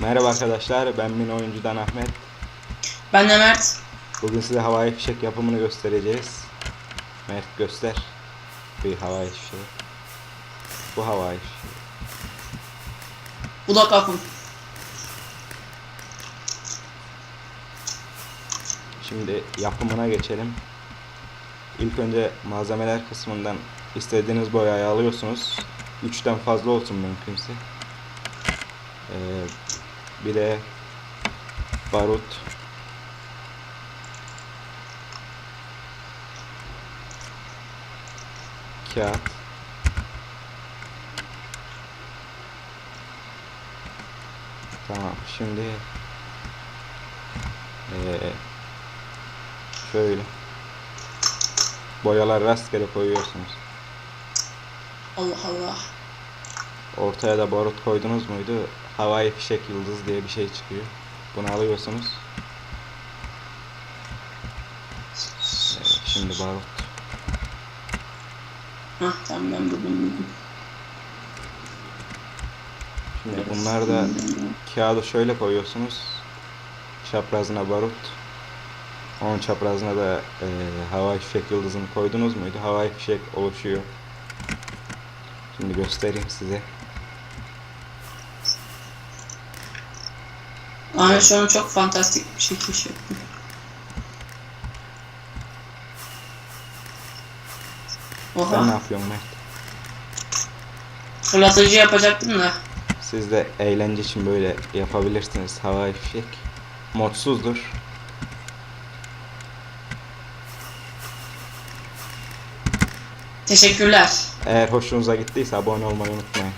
Merhaba arkadaşlar, ben Min Oyuncu'dan Ahmet. Ben de Mert. Bugün size havai fişek yapımını göstereceğiz. Mert göster. Bir havai fişeği. Bu havai fişeği. Bu da kapım. Şimdi yapımına geçelim. İlk önce malzemeler kısmından istediğiniz boyayı alıyorsunuz. 3'ten fazla olsun mümkünse. Ee, bir de barut. Kağıt. Tamam şimdi ee, şöyle boyalar rastgele koyuyorsunuz. Allah Allah. Ortaya da barut koydunuz muydu? Havai fişek yıldız diye bir şey çıkıyor. Bunu alıyorsunuz. Evet, şimdi barut. Hah tamam ben buldum buldum. Şimdi bunlar da kağıdı şöyle koyuyorsunuz. Çaprazına barut. Onun çaprazına da e, havai fişek yıldızını koydunuz muydu? Havai fişek oluşuyor. Şimdi göstereyim size. Ahmet şu an çok fantastik bir şey keşfettim. Sen ne Oha. yapıyorsun Mert? Fırlatıcı yapacaktım da. Siz de eğlence için böyle yapabilirsiniz. Havai fişek. Modsuzdur. Teşekkürler. Eğer hoşunuza gittiyse abone olmayı unutmayın.